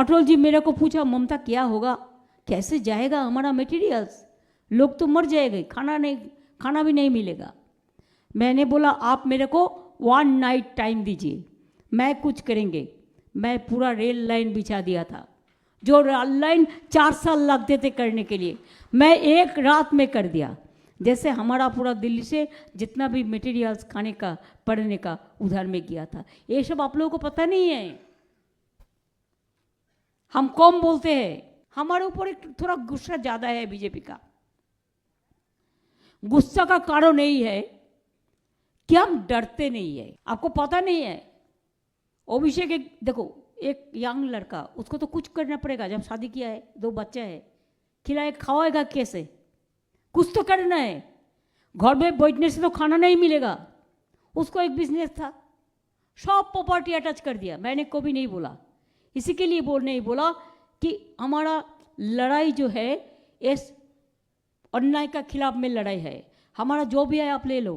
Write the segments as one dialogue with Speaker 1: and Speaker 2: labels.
Speaker 1: अटल जी मेरे को पूछा, ममता, क्या होगा? कैसे जाएगा हमारा मटेरियल्स लोग तो मर जाएँगे, खाना नहीं, खाना भी नहीं मिलेगा। मैंने बोला, आप मेरे को वन नाइट टाइम दीजिए, मैं कुछ करेंगे। मैं पूरा रेल लाइन बिछा दिया था, जो रेल लाइन चार साल लगते थे करने के लिए। मैं एक रात में कर दिया। जैसे हमारा पूरा दिल्ली से जितना भी मटेरियल्स खाने का, पढ़ने का, उधर में किया था। ये सब आप लोगों को पता नहीं है। हम कम बोलते हैं? हमारे ऊपर एक थोड़ा गुस्सा ज़्यादा है बीजेपी का। गुस्सा का कारण यही है कि हम डरते नहीं है। आपको पता नहीं है? अभिषेक एक देखो एक यंग लड़का उसको तो कुछ करना पड़ेगा। जब शादी किया है दो बच्चा है खिलाए खावाएगा कैसे? कुछ तो करना है। घर में बैठने से तो खाना नहीं मिलेगा। उसको एक बिज़नेस था। सब प्रॉपर्टी अटैच कर दिया। मैंने कभी नहीं बोला। इसी के लिए बोल नहीं बोला कि हमारा लड़ाई जो है इस अन्याय का खिलाफ में लड़ाई है हमारा जो भी है आप ले लो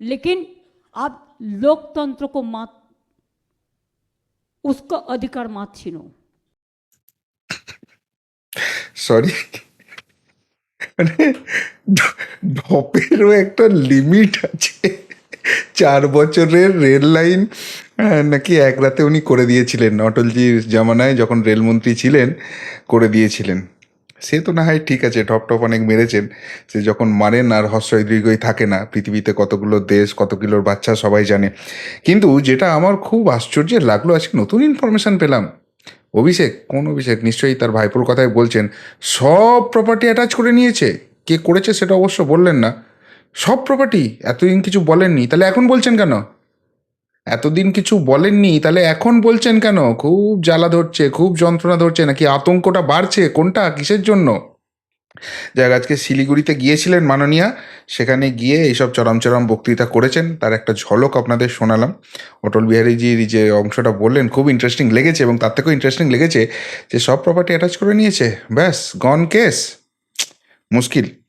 Speaker 1: लेकिन आप लोकतंत्र को मत उसका अधिकार मत छीनो
Speaker 2: সরি মানে ঢ- ঢপেরও একটা লিমিট আছে চার বছরের রেল লাইন আহ, নাকি এক রাতে উনি করে দিয়েছিলেন। অটলজির জামানায় যখন রেলমন্ত্রী ছিলেন, করে দিয়েছিলেন। সে তো না হয় ঠিক আছে টপ টপ অনেক মেরেছেন। সে যখন মারেন আর হস্যই দীর্ঘই থাকে না। পৃথিবীতে কতগুলো দেশ কত কিলোর বাচ্চা সবাই জানে। কিন্তু যেটা আমার খুব আশ্চর্যের লাগল, আজকে নতুন ইনফরমেশন পেলাম। অভিষেক, কোন অভিষেক? নিশ্চয়ই তার ভাইপোর কথাই বলছেন, সব প্রপার্টি অ্যাটাচ করে নিয়েছে। কে করেছে সেটা অবশ্য বললেন না। সব প্রপার্টি এতদিন কিছু বলেননি। তাহলে এখন বলছেন কেন? এতদিন কিছু বলেননি, তাহলে এখন বলছেন কেন? খুব জ্বালা ধরছে, খুব যন্ত্রণা ধরছে, নাকি আতঙ্কটা বাড়ছে? কোনটা? কিসের জন্য? যাক আজকে শিলিগুড়িতে গিয়েছিলেন মাননীয়া, সেখানে গিয়ে এইসব চরম চরম বক্তৃতা করেছেন। তার একটা ঝলক আপনাদের শোনালাম। অটল বিহারীজির যে অংশটা বললেন, খুব ইন্টারেস্টিং লেগেছে এবং তার থেকেও ইন্টারেস্টিং লেগেছে যে সব প্রপার্টি অ্যাটাচ করে নিয়েছে। ব্যাস গন কেস মুশকিল।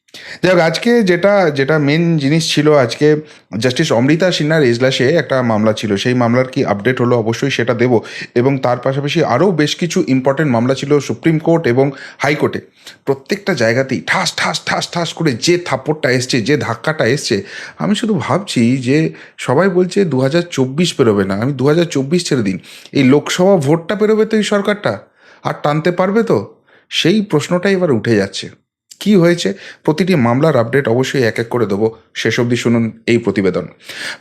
Speaker 2: যাই হোক, আজকে যেটা যেটা মেন জিনিস ছিল, আজকে জাস্টিস অমৃতা সিনহার এজলাসে একটা মামলা ছিল। সেই মামলার কি আপডেট হলো অবশ্যই সেটা দেব। এবং তার পাশাপাশি আরও বেশ কিছু ইম্পর্টেন্ট মামলা ছিল সুপ্রিম কোর্ট এবং হাইকোর্টে প্রত্যেকটা জায়গাতেই ঠাস ঠাস ঠাস ঠাস করে যে থাপ্পড়টা এসছে, যে ধাক্কাটা এসছে, আমি শুধু ভাবছি যে সবাই বলছে দু হাজার চব্বিশ পেরোবে না, আমি দু হাজার চব্বিশ ছেড়ে দিন। এই লোকসভা ভোটটা পেরোবে তো এই সরকারটা? আর টানতে পারবে তো? সেই প্রশ্নটাই এবার উঠে যাচ্ছে। কি হয়েছে, প্রতিটি মামলার আপডেট অবশ্যই এক এক করে দেবো। শেষ অবধি শুনুন এই প্রতিবেদন।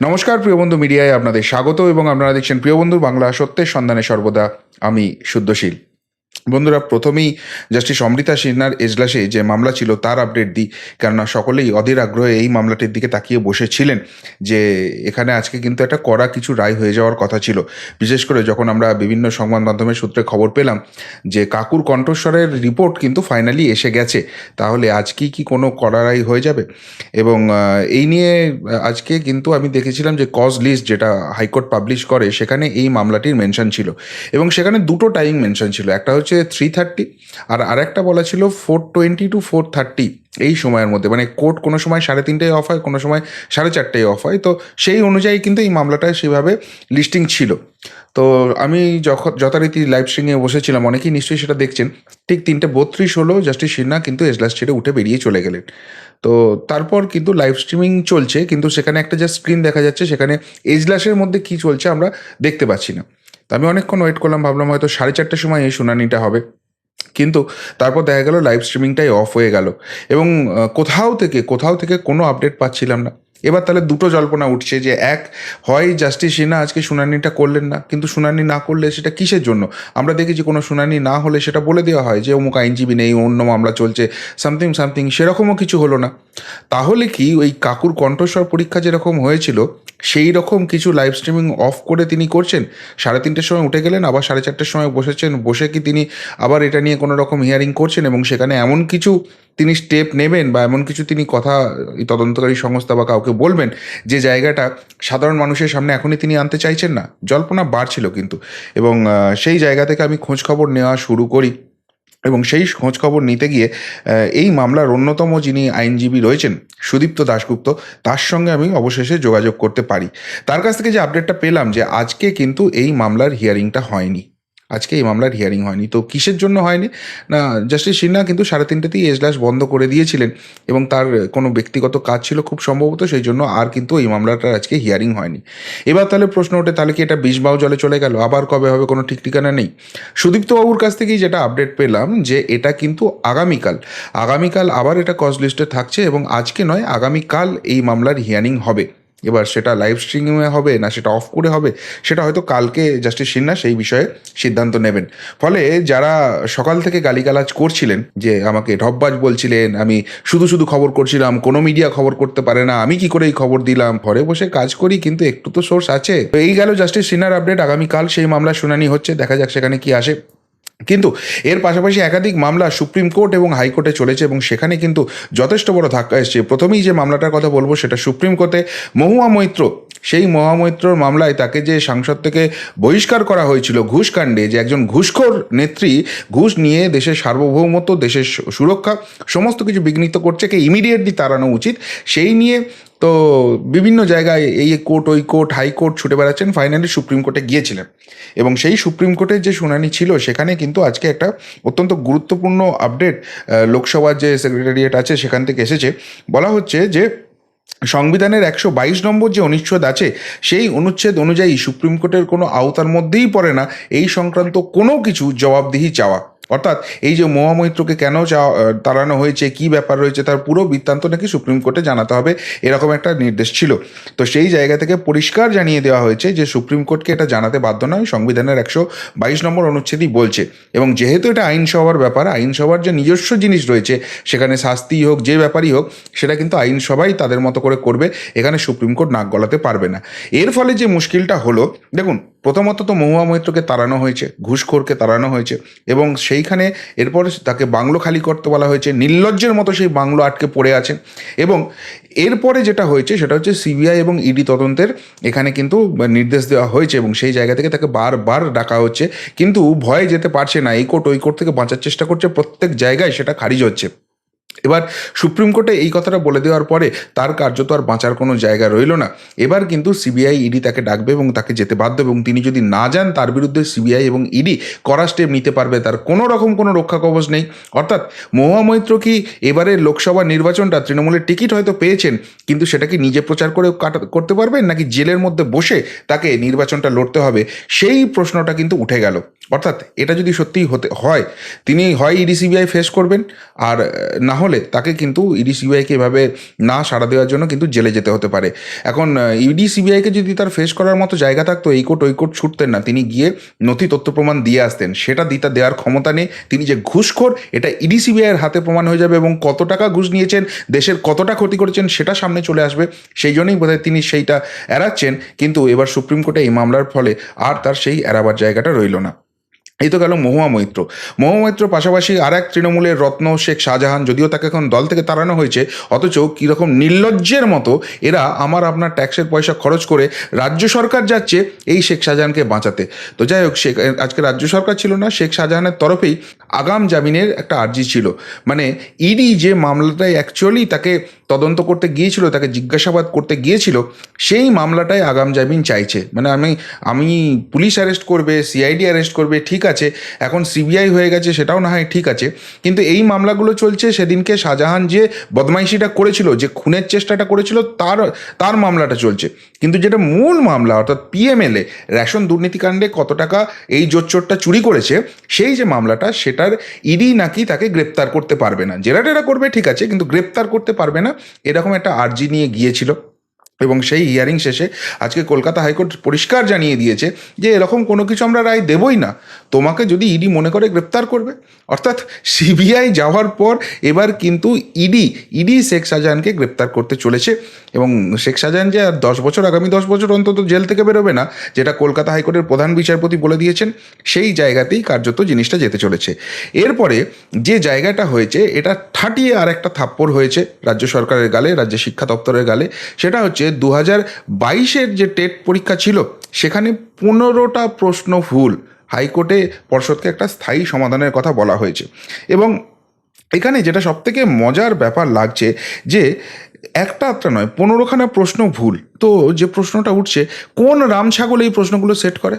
Speaker 2: নমস্কার প্রিয় বন্ধু মিডিয়ায়, আপনাদের স্বাগত এবং আপনারা দেখছেন প্রিয় বন্ধু বাংলা সত্যের সন্ধানে সর্বদা আমি শুদ্ধশীল। বন্ধুরা, প্রথমেই জাস্টিস অমৃতা সিনহার এজলাসে যে মামলা ছিল তার আপডেট দিই। কেননা সকলেই অধীর আগ্রহে এই মামলাটির দিকে তাকিয়ে বসেছিলেন যে এখানে আজকে কিন্তু একটা কড়া কিছু রায় হয়ে যাওয়ার কথা ছিল। বিশেষ করে যখন আমরা বিভিন্ন সংবাদ মাধ্যমের সূত্রে খবর পেলাম যে কাকুর কণ্ঠস্বরের রিপোর্ট কিন্তু ফাইনালি এসে গেছে, তাহলে আজকেই কি কোনো কড়া রায় হয়ে যাবে? এবং এই নিয়ে আজকে কিন্তু আমি দেখেছিলাম যে কজ লিস্ট যেটা হাইকোর্ট পাবলিশ করে, সেখানে এই মামলাটির মেনশন ছিল। এবং সেখানে দুটো টাইম মেনশন ছিল। একটা হচ্ছে থ্রি থার্টি আর আরেকটা বলা ছিল four twenty to four thirty এই সময়ের মধ্যে। মানে কোর্ট কোনো সময় সাড়ে তিনটেয় অফ হয়, কোনো সময় সাড়ে চারটেয় অফ হয়। তো সেই অনুযায়ী কিন্তু এই মামলাটা সেভাবে লিস্টিং ছিল। তো আমি যখন যথারীতি লাইভ স্ট্রিংয়ে বসেছিলাম, অনেকেই নিশ্চয়ই সেটা দেখছেন। ঠিক তিনটে বত্রিশ হলো জাস্টিস সিনহা কিন্তু এজলাস ছেড়ে উঠে বেরিয়ে চলে গেলেন। তো তারপর কিন্তু লাইভ স্ট্রিমিং চলছে, কিন্তু সেখানে একটা জাস্ট স্ক্রিন দেখা যাচ্ছে, সেখানে এজলাসের মধ্যে কি চলছে আমরা দেখতে পাচ্ছি না। তো আমি অনেকক্ষণ ওয়েট করলাম, ভাবলাম হয়তো সাড়ে চারটের সময় এই শুনানিটা হবে। কিন্তু তারপর দেখা গেল লাইভ স্ট্রিমিংটাই অফ হয়ে গেল। এবং কোথাও থেকে কোথাও থেকে কোনো আপডেট পাচ্ছিলাম না। এবার তাহলে দুটো জল্পনা উঠছে যে এক, হয় জাস্টিস সিনহা আজকে শুনানিটা করলেন না, কিন্তু শুনানি না করলে সেটা কিসের জন্য? আমরা দেখেছি কোনো শুনানি না হলে সেটা বলে দেওয়া হয় যে অমুক আইনজীবী নেই, অন্য মামলা চলছে সামথিং সামথিং সেরকমও কিছু হলো না। তাহলে কি ওই কাকুর কণ্ঠস্বর পরীক্ষা যেরকম হয়েছিল সেই রকম কিছু লাইভ স্ট্রিমিং অফ করে তিনি করছেন। সাড়ে তিনটের সময় উঠে গেলেন, আবার সাড়ে চারটের সময় বসেছেন, বসে কি তিনি আবার এটা নিয়ে কোনো রকম হিয়ারিং করছেন এবং সেখানে এমন কিছু তিনি স্টেপ নেবেন বা এমন কিছু তিনি কথা তদন্তকারী সংস্থা বা কাউকে বলবেন যে জায়গাটা সাধারণ মানুষের সামনে এখনই তিনি আনতে চাইছেন না। জল্পনা বাড়ছিল কিন্তু এবং সেই জায়গা থেকে আমি খোঁজ খবর নেওয়া শুরু করি। এবং সেই খোঁজ খবর নিতে গিয়ে এই মামলার অন্যতম যিনি আইনজীবী রয়েছেন সুদীপ্ত দাশগুপ্ত, তার সঙ্গে আমি অবশেষে যোগাযোগ করতে পারি। তার কাছ থেকে যে আপডেটটা পেলাম যে, আজকে কিন্তু এই মামলার হিয়ারিংটা হয়নি। আজকে এই মামলার হিয়ারিং হয়নি। তো কিসের জন্য হয়নি? না জাস্টিস সিনহা কিন্তু সাড়ে তিনটেতেই এজলাস বন্ধ করে দিয়েছিলেন এবং তার কোনো ব্যক্তিগত কাজ ছিল খুব সম্ভবত সেই জন্য আর কিন্তু এই মামলাটার আজকে হিয়ারিং হয়নি। এবার তাহলে প্রশ্ন ওঠে, তাহলে কি এটা বিষবাউ জলে চলে গেল? আবার কবে হবে? কোনো ঠিক ঠিকানা নেই। সুদীপ্তবাবুর কাছ থেকেই যেটা আপডেট পেলাম যে এটা কিন্তু আগামীকাল। আগামীকাল আবার এটা কজ লিস্টে থাকছে এবং আজকে নয়, আগামীকাল এই মামলার হিয়ারিং হবে। এবার সেটা লাইভ স্ট্রিমে হবে না সেটা অফ করে হবে, সেটা হয়তো কালকে জাস্টিস সিনহা সেই বিষয়ে সিদ্ধান্ত নেবেন। ফলে যারা সকাল থেকে গালিগালাজ করছিলেন যে আমাকে ঢপবাজ বলছিলেন, আমি শুধু শুধু খবর করছিলাম, কোনো মিডিয়া খবর করতে পারে না, আমি কি করে এই খবর দিলাম, ঘরে বসে কাজ করি কিন্তু একটু তো সোর্স আছে। এই গেল জাস্টিস সিনহার আপডেট আগামীকাল সেই মামলা শুনানি হচ্ছে, দেখা যাক সেখানে কি আসে। কিন্তু এর পাশাপাশি একাধিক মামলা সুপ্রিম কোর্ট এবং হাইকোর্টে চলেছে এবং সেখানে কিন্তু যথেষ্ট বড় ধাক্কা এসছে। প্রথমেই যে মামলাটার কথা বলব সেটা সুপ্রিম কোর্টে মহুয়া মৈত্র, সেই মহামৈত্রর মামলায় তাকে যে সাংসদ থেকে বহিষ্কার করা হয়েছিল ঘুষকাণ্ডে, যে একজন ঘুষখোর নেত্রী, ঘুষ নিয়ে দেশের সার্বভৌমত্ব, দেশের সুরক্ষা, সমস্ত কিছু বিঘ্নিত করছে, কে ইমিডিয়েটলি তাড়ানো উচিত, সেই নিয়ে তো বিভিন্ন জায়গায় এই কোর্ট, ওই কোর্ট হাইকোর্ট ছুটে বেড়াচ্ছেন। ফাইনালি সুপ্রিম কোর্টে গিয়েছিলেন। এবং সেই সুপ্রিম কোর্টের যে শুনানি ছিল, সেখানে কিন্তু আজকে একটা অত্যন্ত গুরুত্বপূর্ণ আপডেট লোকসভার যে সেক্রেটারিয়েট আছে, সেখান থেকে এসেছে। বলা হচ্ছে যে, সংবিধানের একশো বাইশ নম্বর যে অনুচ্ছেদ আছে, সেই অনুচ্ছেদ অনুযায়ী সুপ্রিম কোর্টের কোনো আওতার মধ্যেই পড়ে না। এই সংক্রান্ত কোনো কিছু জবাবদিহি চাওয়া। অর্থাৎ এই যে মহামৈত্রকে কেন তাড়ানো হয়েছে, কি ব্যাপার রয়েছে, তার পুরো বৃত্তান্ত নাকি সুপ্রিম কোর্টে জানাতে হবে, এরকম একটা নির্দেশ ছিল। তো সেই জায়গা থেকে পরিষ্কার জানিয়ে দেওয়া হয়েছে যে, সুপ্রিম কোর্টকে এটা জানাতে বাধ্য নয়, সংবিধানের একশো বাইশ নম্বর অনুচ্ছেদই বলছে। এবং যেহেতু এটা আইনসভার ব্যাপার, আইনসভার যে নিজস্ব জিনিস রয়েছে, সেখানে শাস্তি হোক, যে ব্যাপারই হোক, সেটা কিন্তু আইনসভাই তাদের মতো করে করবে, এখানে সুপ্রিম কোর্ট নাক গলাতে পারবে না। এর ফলে যে মুশকিলটা হলো, দেখুন প্রথমত তো মহুয়া মৈত্রকে তাড়ানো হয়েছে, ঘুষখোরকে তাড়ানো হয়েছে এবং সেইখানে এরপর তাকে বাংলো খালি করতে বলা হয়েছে, নির্লজ্জের মতো সেই বাংলো আটকে পড়ে আছে এবং এরপরে যেটা হয়েছে সেটা হচ্ছে সিবিআই এবং ইডি তদন্তের এখানে কিন্তু নির্দেশ দেওয়া হয়েছে এবং সেই জায়গা থেকে তাকে বারবার ডাকা হচ্ছে। কিন্তু ভয়ে যেতে পারছে না, এই কোর্ট ওই কোর্ট থেকে বাঁচার চেষ্টা করছে, প্রত্যেক জায়গায় সেটা খারিজ হচ্ছে। এবার সুপ্রিম কোর্টে এই কথাটা বলে দেওয়ার পরে তার কার্যত আর বাঁচার কোনো জায়গা রইল না। এবার কিন্তু সিবিআই ইডি তাকে ডাকবে এবং তাকে যেতে বাধ্য এবং তিনি যদি না যান, তার বিরুদ্ধে সিবিআই এবং ইডি কড়া স্টেপ নিতে পারবে। তার কোনো রকম কোনো রক্ষা কবচ নেই। অর্থাৎ মহুয়া মৈত্র কি এবারে লোকসভা নির্বাচনটা তৃণমূলের টিকিট হয়তো পেয়েছেন, কিন্তু সেটা কি নিজে প্রচার করে করতে পারবেন, নাকি জেলের মধ্যে বসে তাকে নির্বাচনটা লড়তে হবে? সেই প্রশ্নটা কিন্তু উঠে গেল। অর্থাৎ এটা যদি সত্যিই হতে হয়, তিনি হয় ইডি সিবিআই ফেস করবেন, আর না হলে তাকে কিন্তু ইডি সিবিআইকে এভাবে না সাড়া দেওয়ার জন্য কিন্তু জেলে যেতে হতে পারে। এখন ইডি সিবিআইকে যদি তার ফেস করার মতো জায়গা থাকতো, এই কোর্ট ওই কোর্ট ছুটতেন না, তিনি গিয়ে নথি তথ্য প্রমাণ দিয়ে আসতেন। সেটা দিতে দেওয়ার ক্ষমতা নেই, তিনি যে ঘুষখোর, এটা ইডি সিবিআইয়ের হাতে প্রমাণ হয়ে যাবে এবং কত টাকা ঘুষ নিয়েছেন, দেশের কতটা ক্ষতি করেছেন, সেটা সামনে চলে আসবে। সেই জন্যই বোধহয় তিনি সেইটা এড়াচ্ছেন, কিন্তু এবার সুপ্রিম কোর্টে এই মামলার ফলে আর তার সেই এড়াবার জায়গাটা রইল না। এই তো গেল মহুয়া মৈত্র। মহুয়া মৈত্র পাশাপাশি আর এক তৃণমূলের রত্ন শেখ শাহজাহান, যদিও তাকে এখন দল থেকে তাড়ানো হয়েছে, অথচ কীরকম নির্লজ্জের মতো এরা আমার আপনার ট্যাক্সের পয়সা খরচ করে রাজ্য সরকার যাচ্ছে এই শেখ শাহজাহানকে বাঁচাতে। তো যাই হোক, শেখ, আজকে রাজ্য সরকার ছিল না, শেখ শাহজাহানের তরফেই আগাম জামিনের একটা আর্জি ছিল। মানে ইডি যে মামলাটায় অ্যাকচুয়ালি তাকে তদন্ত করতে গিয়েছিল, তাকে জিজ্ঞাসাবাদ করতে গিয়েছিল, সেই মামলাটায় আগাম জামিন চাইছে। মানে আমি আমি পুলিশ অ্যারেস্ট করবে, সিআইডি অ্যারেস্ট করবে, ঠিক আছে, এখন সিবিআই হয়ে গেছে সেটাও না হয় ঠিক আছে, কিন্তু এই মামলাগুলো চলছে সেদিনকে শাহজাহান যে বদমাইশিটা করেছিল, যে খুনের চেষ্টাটা করেছিল, তার তার মামলাটা চলছে। কিন্তু যেটা মূল মামলা, অর্থাৎ পিএমএলএ, রেশন দুর্নীতিকাণ্ডে কত টাকা এই জোচ্চোরটা চুরি করেছে, সেই যে মামলাটা, সেটার ইডি নাকি তাকে গ্রেপ্তার করতে পারবে না। জেরা টেরা করবে, ঠিক আছে, কিন্তু গ্রেপ্তার করতে পারবে না এরকম একটা আর্জি নিয়ে গিয়েছিল। এবং সেই হিয়ারিং শেষে আজকে কলকাতা হাইকোর্ট পরিষ্কার জানিয়ে দিয়েছে যে এরকম কোনো কিছু আমরা রায় দেবই না। তোমাকে যদি ইডি মনে করে গ্রেপ্তার করবে। অর্থাৎ সিবিআই যাওয়ার পর এবার কিন্তু ইডি ইডি শেখ শাহজাহানকে গ্রেপ্তার করতে চলেছে এবং শেখ শাহজাহান যে আর দশ বছর, আগামী দশ বছর অন্তত জেল থেকে বেরোবে না, যেটা কলকাতা হাইকোর্টের প্রধান বিচারপতি বলে দিয়েছেন, সেই জায়গাতেই কার্যত জিনিসটা যেতে চলেছে। এরপরে যে জায়গাটা হয়েছে, এটা ঠাটিয়ে আর একটা থাপ্পড় হয়েছে রাজ্য সরকারের গালে, রাজ্য শিক্ষা দপ্তরের গালে। সেটা হচ্ছে দু হাজার বাইশের যে টেট পরীক্ষা ছিল, সেখানে পনেরোটা প্রশ্ন ভুল। হাইকোর্টে পর্ষদকে একটা স্থায়ী সমাধানের কথা বলা হয়েছে। এবং এখানে যেটা সবথেকে মজার ব্যাপার লাগছে, যে একটা আত্মা নয়, পনেরোখানা প্রশ্ন ভুল। তো যে প্রশ্নটা উঠছে, কোন রাম ছাগল এই প্রশ্নগুলো সেট করে?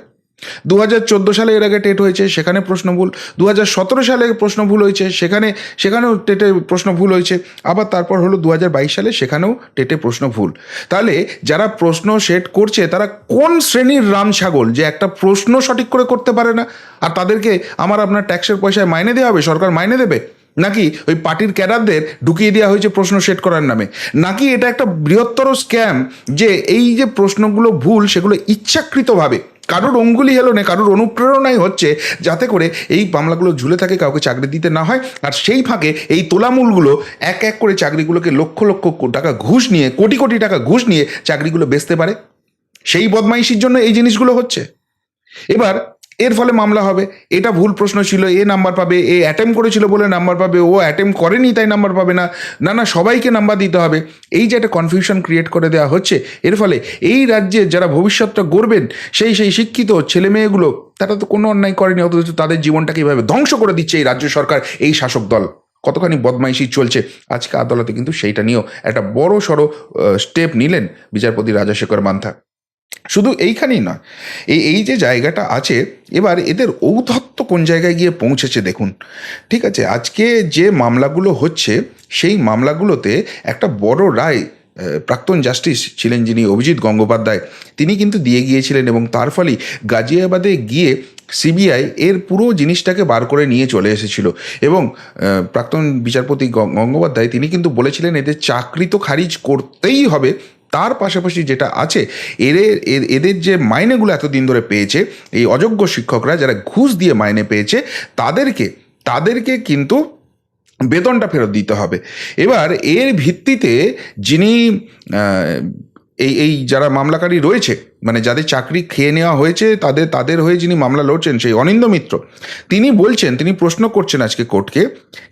Speaker 2: দু হাজার চোদ্দ সালে এর আগে টেট হয়েছে, সেখানে প্রশ্ন ভুল। দু হাজার সতেরো সালে প্রশ্ন ভুল হয়েছে, সেখানে সেখানেও টেটে প্রশ্ন ভুল হয়েছে। আবার তারপর হলো দু হাজার বাইশ সালে, সেখানেও টেটে প্রশ্ন ভুল। তাহলে যারা প্রশ্ন সেট করছে, তারা কোন শ্রেণির রাম ছাগল যে একটা প্রশ্ন সঠিক করে করতে পারে না? আর তাদেরকে আমার আপনার ট্যাক্সের পয়সায় মাইনে দেওয়া হবে? সরকার মাইনে দেবে? নাকি ওই পার্টির ক্যাডারদের ঢুকিয়ে দেওয়া হয়েছে প্রশ্ন সেট করার নামে? নাকি এটা একটা বৃহত্তর স্ক্যাম যে এই যে প্রশ্নগুলো ভুল, সেগুলো ইচ্ছাকৃতভাবে কারোর অঙ্গুলি হেলো না কারোর অনুপ্রেরণাই হচ্ছে যাতে করে এই মামলাগুলো ঝুলে থাকে, কাউকে চাকরি দিতে না হয়। আর সেই ফাঁকে এই তোলামূলগুলো, এক এক করে চাকরিগুলোকে লক্ষ লক্ষ টাকা ঘুষ নিয়ে, কোটি কোটি টাকা ঘুষ নিয়ে চাকরিগুলো বেচতে পারে। সেই বদমাইশির জন্য এই জিনিসগুলো হচ্ছে। এবার এর ফলে মামলা হবে। এটা ভুল প্রশ্ন ছিল, এ নাম্বার পাবে, এ অ্যাটেম্প করেছিল বলে নাম্বার পাবে, ও অ্যাটেম্প করেনি তাই নাম্বার পাবে না। না না, সবাইকে নাম্বার দিতে হবে। এই যে একটা কনফিউশন ক্রিয়েট করে দেওয়া হচ্ছে, এর ফলে এই রাজ্যে যারা ভবিষ্যৎটা গড়বেন, সেই সেই শিক্ষিত ছেলে মেয়েগুলো তারা তো কোনো অন্যায় করেনি, অথচ তাদের জীবনটাকে এইভাবে ধ্বংস করে দিচ্ছে এই রাজ্য সরকার, এই শাসক দল। কতখানি বদমাইশি চলছে। আজকে আদালতে কিন্তু সেইটা নিয়েও একটা বড় সড়ো স্টেপ নিলেন বিচারপতি রাজাশেখর মান্থা। শুধু এইখানেই নয়, এই এই যে জায়গাটা আছে, এবার এদের ঔদ্ধত্য কোন জায়গায় গিয়ে পৌঁছেছে দেখুন। ঠিক আছে, আজকে যে মামলাগুলো হচ্ছে, সেই মামলাগুলোতে একটা বড় রায় প্রাক্তন জাস্টিস ছিলেন যিনি অভিজিৎ গঙ্গোপাধ্যায়, তিনি কিন্তু দিয়ে গিয়েছিলেন এবং তার ফলেই গাজিয়াবাদে গিয়ে সিবিআই এর পুরো জিনিসটাকে বার করে নিয়ে চলে এসেছিল। এবং প্রাক্তন বিচারপতি গঙ্গোপাধ্যায় তিনি কিন্তু বলেছিলেন, এদের চাকরি তো খারিজ করতেই হবে তার পাশাপাশি যেটা আছে এদের এদের যে মাইনেগুলো এতদিন ধরে পেয়েছে, এই অযোগ্য শিক্ষকরা যারা ঘুষ দিয়ে মাইনে পেয়েছে, তাদেরকে তাদেরকে কিন্তু বেতনটা ফেরত দিতে হবে। এবার এর ভিত্তিতে যিনি এই এই যারা মামলাকারী রয়েছে মানে যাদের চাকরি খেয়ে নেওয়া হয়েছে, তাদের তাদের হয়ে যিনি মামলা লড়ছেন, সেই অনিন্দ মিত্র, তিনি বলছেন, তিনি প্রশ্ন করছেন আজকে কোর্টকে,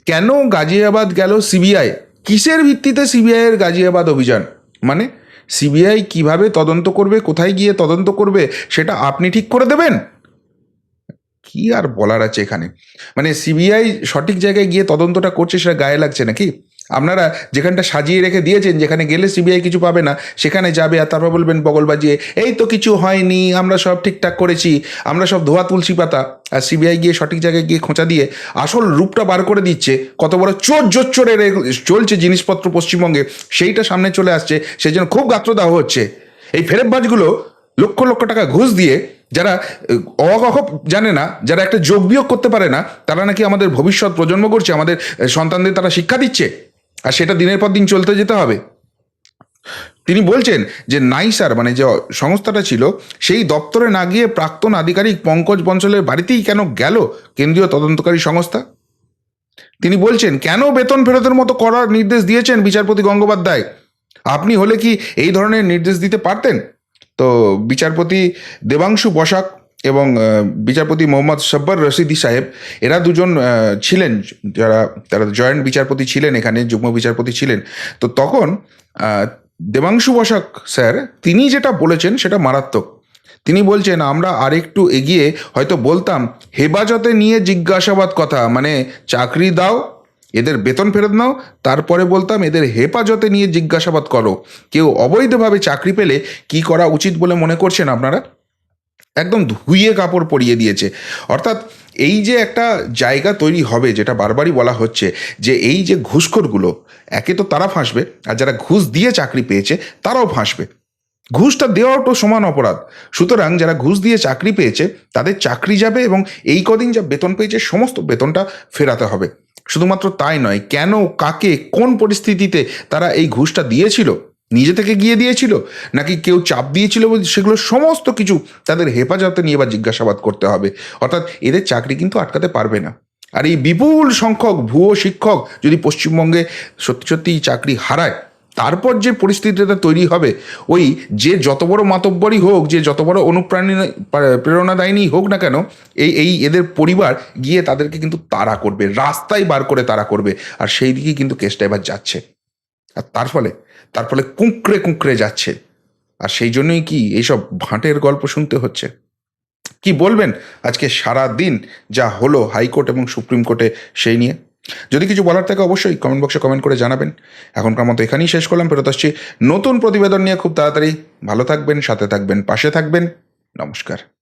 Speaker 2: কেন গাজিয়াবাদ গেল সিবিআই? কিসের ভিত্তিতে সিবিআইয়ের গাজিয়াবাদ অভিযান? মানে সিবিআই কীভাবে তদন্ত করবে, কোথায় গিয়ে তদন্ত করবে, সেটা আপনি ঠিক করে দেবেন? কি আর বলার আছে এখানে? মানে সিবিআই সঠিক জায়গায় গিয়ে তদন্তটা করছে সেটা গায়ে লাগছে নাকি? আপনারা যেখানটা সাজিয়ে রেখে দিয়েছেন, যেখানে গেলে সিবিআই কিছু পাবে না, সেখানে যাবে আর তারপর বলবেন বগল বাজিয়ে, এই তো কিছু হয়নি, আমরা সব ঠিকঠাক করেছি, আমরা সব ধোয়া তুলসী পাতা। আর সিবিআই গিয়ে সঠিক জায়গায় গিয়ে খোঁচা দিয়ে আসল রূপটা বার করে দিচ্ছে, কত বড় চোর জোর চোরে চলছে জিনিসপত্র পশ্চিমবঙ্গে, সেইটা সামনে চলে আসছে, সেই জন্য খুব গাত্রদাহ হচ্ছে। এই ফেরেববাজগুলো লক্ষ লক্ষ টাকা ঘুষ দিয়ে, যারা অগহ জানে না, যারা একটা যোগ বিয়োগ করতে পারে না, তারা নাকি আমাদের ভবিষ্যৎ প্রজন্ম করছে, আমাদের সন্তানদের তারা শিক্ষা দিচ্ছে। আর সেটা দিনের পর দিন চলতে যেতে হবে। তিনি বলছেন যে নাইসার মানে যে সংস্থাটা ছিল, সেই দপ্তরে না গিয়ে প্রাক্তন আধিকারিক পঙ্কজ বঞ্চলের বাড়িতেই কেন গেল কেন্দ্রীয় তদন্তকারী সংস্থা? তিনি বলছেন, কেন বেতন ফেরতের মতো করার নির্দেশ দিয়েছেন বিচারপতি গঙ্গোপাধ্যায়? আপনি হলে কি এই ধরনের নির্দেশ দিতে পারতেন? তো বিচারপতি দেবাংশু বসাক এবং বিচারপতি মোহাম্মদ সব্বর রশিদি সাহেব, এরা দুজন ছিলেন, যারা, তারা জয়েন্ট বিচারপতি ছিলেন এখানে, যুগ্ম বিচারপতি ছিলেন। তো তখন দেবাংশু বসাক স্যার, তিনি যেটা বলেছেন সেটা মারাত্মক। তিনি বলছেন, আমরা আরেকটু এগিয়ে হয়তো বলতাম, হেফাজতে নিয়ে জিজ্ঞাসাবাদ কথা মানে চাকরি দাও, এদের বেতন ফেরত নাও, তারপরে বলতাম, এদের হেফাজতে নিয়ে জিজ্ঞাসাবাদ করো। কেউ অবৈধভাবে চাকরি পেলে কি করা উচিত বলে মনে করছেন আপনারা? একদম ধুইয়ে কাপড় পরিয়ে দিয়েছে। অর্থাৎ এই যে একটা জায়গা তৈরি হবে, যেটা বারবারই বলা হচ্ছে যে এই যে ঘুষখোরগুলো, একে তো তারা ফাঁসবে, আর যারা ঘুষ দিয়ে চাকরি পেয়েছে, তারাও ফাঁসবে। ঘুষটা দেওয়াও তো সমান অপরাধ। সুতরাং যারা ঘুষ দিয়ে চাকরি পেয়েছে, তাদের চাকরি যাবে এবং এই কদিন যা বেতন পেয়েছে, সমস্ত বেতনটা ফেরাতে হবে। শুধুমাত্র তাই নয়, কেন, কাকে, কোন পরিস্থিতিতে তারা এই ঘুষটা দিয়েছিল নিজে থেকে গিয়ে দিয়েছিল? নাকি কেউ চাপ দিয়েছিল সেগুলো সমস্ত কিছু তাদের হেফাজতে নিয়ে বা জিজ্ঞাসাবাদ করতে হবে? অর্থাৎ এদের চাকরি কিন্তু আটকাতে পারবে না। আর এই বিপুল সংখ্যক ভুয়ো শিক্ষক যদি পশ্চিমবঙ্গে সত্যি সত্যি চাকরি হারায়, তারপর যে পরিস্থিতিটা তৈরি হবে, ওই যে যত বড় মাতব্বরই হোক, যে যত বড় অনুপ্রাণী প্রেরণাদায়ী হোক না কেন, এই এই এদের পরিবার গিয়ে তাদেরকে কিন্তু তাড়া করবে, রাস্তায় বার করে তাড়া করবে। আর সেই দিকেই কিন্তু কেসটা এবার যাচ্ছে। আর তার ফলে তার ফলে কুঁকড়ে কুঁকড়ে যাচ্ছে। আর সেই জন্যই কি এইসব ভাঁটের গল্প শুনতে হচ্ছে? কি বলবেন আজকে সারা দিন যা হলো হাইকোর্ট এবং সুপ্রিম কোর্টে সেই নিয়ে? যদি কিছু বলার থাকে অবশ্যই কমেন্ট বক্সে কমেন্ট করে জানাবেন। এখনকার মতো এখানেই শেষ করলাম, ফেরত আসছি নতুন প্রতিবেদন নিয়ে খুব তাড়াতাড়ি। ভালো থাকবেন, সাথে থাকবেন, পাশে থাকবেন। নমস্কার।